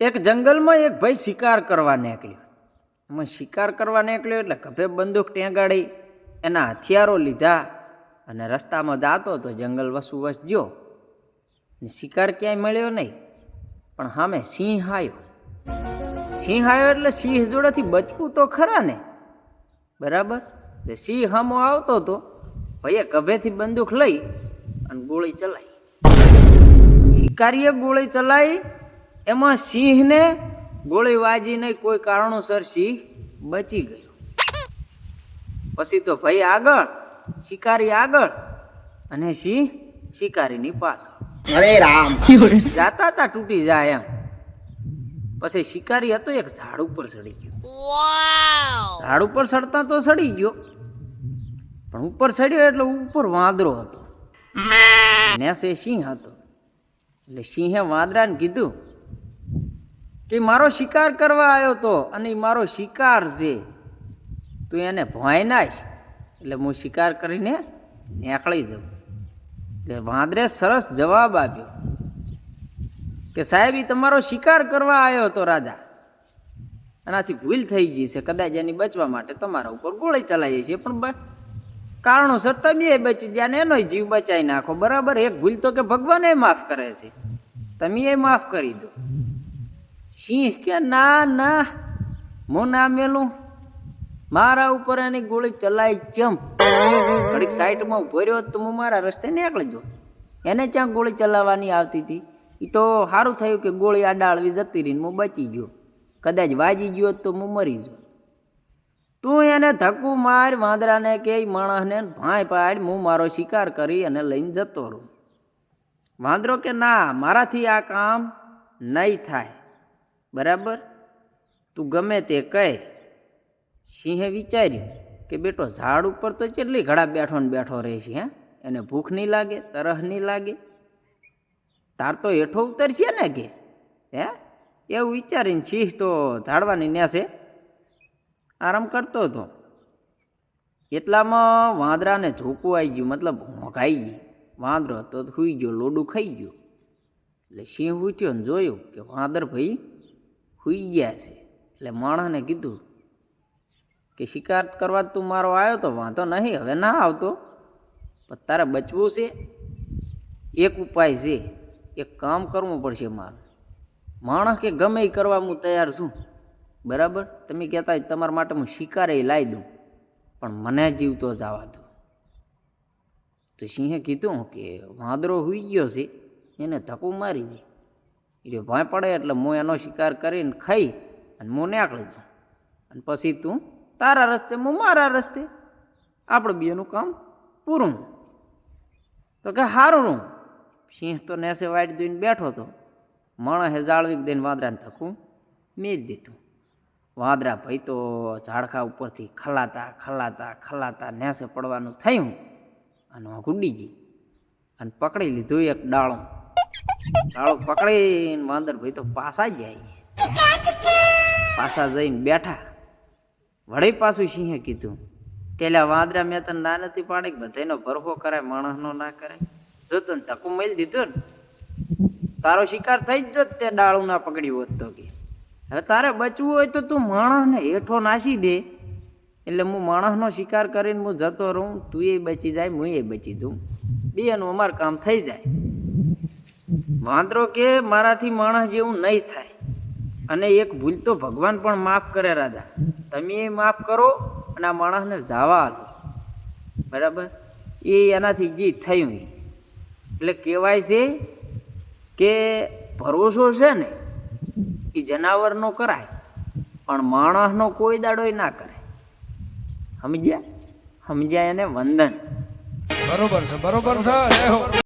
એક જંગલમાં એક ભાઈ શિકાર કરવા નીકળ્યો. એમાં શિકાર કરવા નીકળ્યો એટલે ખભે બંદૂક ટેંગાડી, એના હથિયારો લીધા અને રસ્તામાં જાતો તો જંગલ વસુ વસ જ્યો. ને શિકાર ક્યાંય મળ્યો નહીં, પણ સામે સિંહ આવ્યો સિંહ આવ્યો એટલે સિંહ જોડેથી બચવું તો ખરા ને? બરાબર? એટલે સિંહ હામો આવતો તો ભાઈએ કભેથી બંદૂક લઈ અને ગોળી ચલાવી શિકારીએ ગોળી ચલાવી એમાં સિંહને ગોળી વાજીને કોઈ કારણોસર સિંહ બચી ગયો. પછી તો ભાઈ આગળ શિકારી આગળ અને સિંહ શિકારીની પાછળ. રામ. જાતા તા તૂટી જાય એમ. પછી શિકારી હતો એક ઝાડ ઉપર ચડી ગયો. ઝાડ ઉપર ચડતા તો ચડી ગયો. પણ ઉપર ચડ્યો એટલે ઉપર વાંદરો હતો. નેસે સિંહ હતો. એટલે સિંહે વાંદરાને કીધું કે મારો શિકાર કરવા આવ્યો તો અને મારો શિકાર છે, તું એને ભોંય નાશ એટલે હું શિકાર કરીને નેકળી જાઉં. એટલે વાંદરે સરસ જવાબ આપ્યો કે સાહેબ એ તમારો શિકાર કરવા આવ્યો હતો રાજા. એનાથી ભૂલ થઈ ગઈ છે. કદાચ એની બચવા માટે તમારા ઉપર ગોળી ચલાવી છીએ પણ કારણોસર તમે બચી ગયા ને એનોય જીવ બચાવી નાખો. બરાબર? એક ભૂલ તો કે ભગવાન માફ કરે છે. તમે એ માફ કરી દો. સિંહ કે ના ના હું ના મારા ઉપર એની ગોળી ચલાવી ચમ. ઘડીક સાઈડમાં ઊભો રહ્યો તો હું મારા રસ્તે નીકળી જો એને ત્યાં ગોળી ચલાવવાની આવતી હતી? એ તો સારું થયું કે ગોળી આ ડાળવી જતી રહીને હું બચી ગયો. કદાચ વાજી ગયો તો હું મરી ગયો. તું એને ધક્કું માર, વાંદરાને કે માણસને ભાંય પાડ હું મારો શિકાર કરી અને લઈને જતો રહું. વાંદરો કે ના, મારાથી આ કામ નહીં થાય. બરાબર? તું ગમે તે કહે. સિંહે વિચાર્યું કે બેટો ઝાડ ઉપર તો કેટલી ઘડા બેઠો ને બેઠો રહે છે, હે? એને ભૂખ નહીં લાગે, તરહ નહીં લાગે. તાર તો હેઠો ઉતરશે ને કે, હે? એવું વિચારીને સિંહ તો ઝાડવાની ન્યાસે આરામ કરતો હતો. એટલામાં વાંદરાને ઝોકું આવી ગયું, મતલબ હોંકાઈ ગઈ. વાંદરો તો સૂઈ ગયો, લોડું ખાઈ ગયો. એટલે સિંહ ઉઠ્યો ને જોયું કે વાંદર ભાઈ સુઈ ગયા છે. એટલે માણસને કીધું કે શિકાર કરવા તું મારો આવ્યો તો વાંધો નહીં, હવે ના આવતો. પણ તારે બચવું છે. એક ઉપાય છે. એક કામ કરવું પડશે મારે. માણસ કે ગમે એ કરવા હું તૈયાર છું. બરાબર? તમે કહેતા હોય તમારા માટે હું શિકારે લાવી દઉં. પણ મને જીવતો જવા દો. તો સિંહે કીધું કે વાંદરો હુઈ ગયો છે, એને ધક્કું મારી દે. એટલે ભય પડે એટલે હું એનો શિકાર કરીને ખાઈ અને હું નીકળી જાઉં. અને પછી તું તારા રસ્તે હું મારા રસ્તે આપણે બેનું કામ પૂરું. તો કે સારું સિંહ તો નેસે વાઈટ દઈને બેઠો હતો માણસે જાળવી દઈને વાંદરાને થકું મેં જ દીધું. વાંદરા ભાઈ તો ઝાડખા ઉપરથી ખલાતા ખલાતા ખલાતા નેસે પડવાનું થયું અને હું ગુડી ગઈ અને પકડી લીધું એક ડાળું. ડાળું પકડીને વાંદર ભાઈ તો પાસા જાય. પાસા જઈને બેઠા. વળી પાછું સિંહે કીધું, કેલા વાંદરા મેં તને ના નથી પાડી બધાનો ભરખો કરાય, માણસનો ના કરાય? જો તને ધક્કું મળી દીધું ને, તારો શિકાર થઈ જ જો તે ડાળું ના પકડી હોત તો કે. હવે તારે બચવું હોય તો તું માણસને હેઠો નાસી દે. એટલે હું માણસનો શિકાર કરીને હું જતો રહું, તું એ બચી જાય, હું એ બચી દઉં બેનું અમારું કામ થઈ જાય. વાંદરો કે મારાથી માણસ જેવું નહીં થાય. અને એક ભૂલ તો ભગવાન પણ માફ કરે રાજા. તમે એ માફ કરો અને આ માણસને જાવા આલો. બરાબર? એ એનાથી જે થયું. એટલે કહેવાય છે કે ભરોસો છે ને, એ જનાવરનો કરાય. પણ માણસનો કોઈ દાડોય ના કરાય. સમજ્યા? સમજ્યા એને વંદન. બરોબર છે બરોબર છે